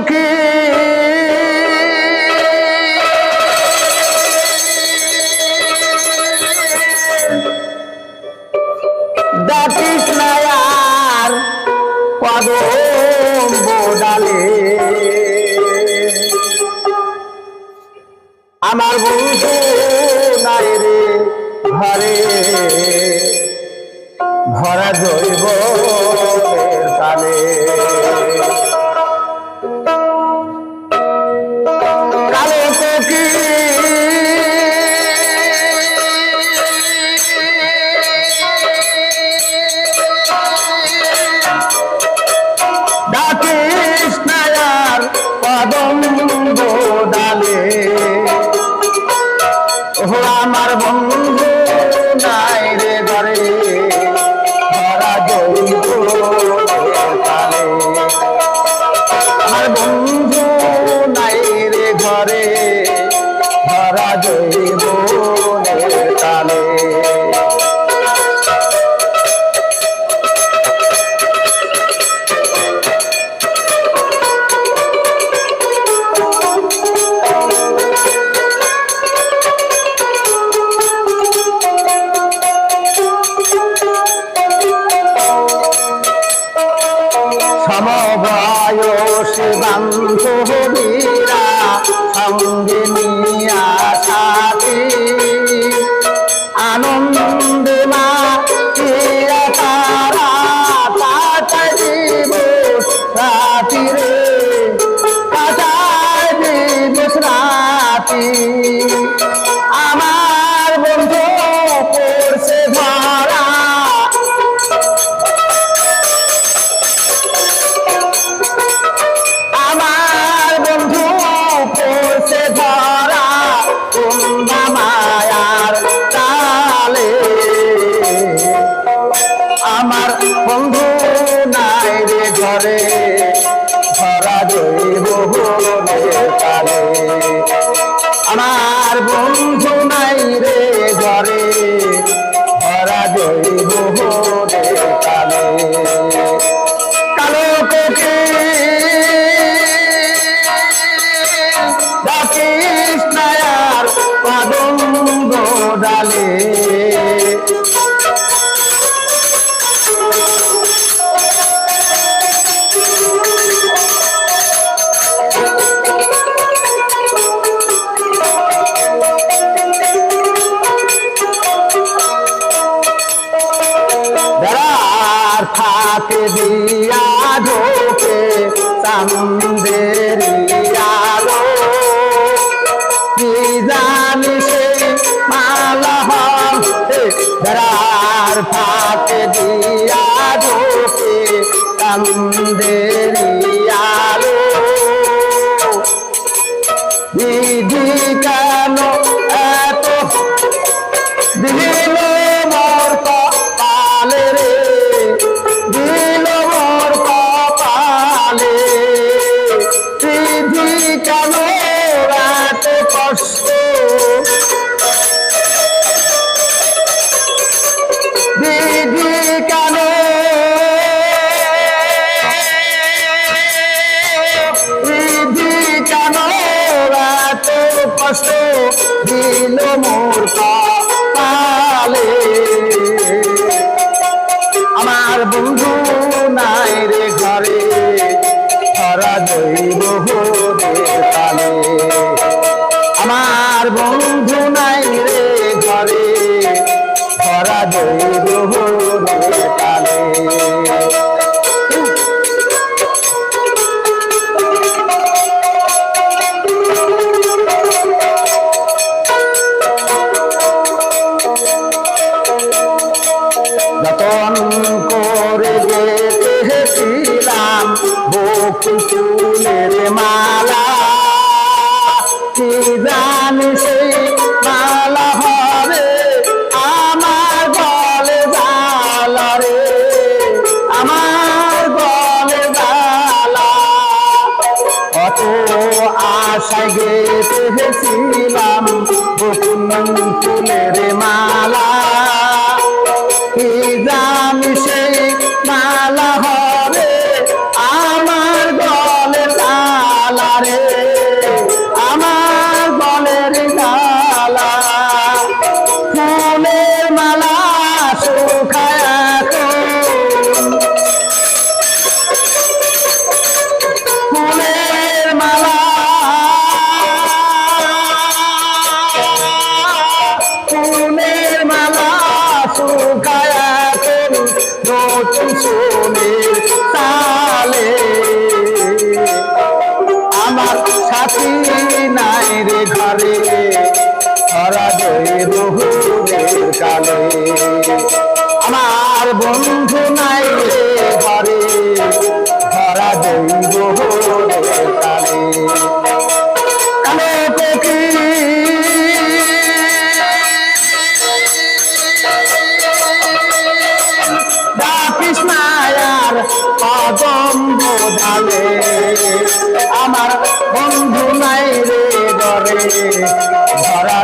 কি? ডাকিস না আর কদম বোডালে আমার বন্ধু নাই রে ঘরে ভরা জৈব সঙ্গে নিয়া সাথী আনন্দে মা তারা রাতি রে। রাতি ডালে থাকে দিয়া ঢোকে চান্দের বেড়ার থাকে দিয়া ঢোকে চান্দের কষ্ট দিল মোর কপালে আমার বন্ধু নাই রে ঘরে ধরা জৈব তালে আমার বন্ধু নাই রে ঘরে ধরা জৈব যতন করে যেতেছিলাম বকুল ফুলের মালা। কি জানি সেই মালা হবে, আমার গলে জালা রে। আমার গলে জালা। কত আশায় গেতেছিলাম নতুন সোনের তালে। আমার সাথী নাই রে ঘরে ধরা জয় রহুদের কালে। আমার বন্ধু বোধালে আমার বন্ধু নাই রে ঘরে ধরা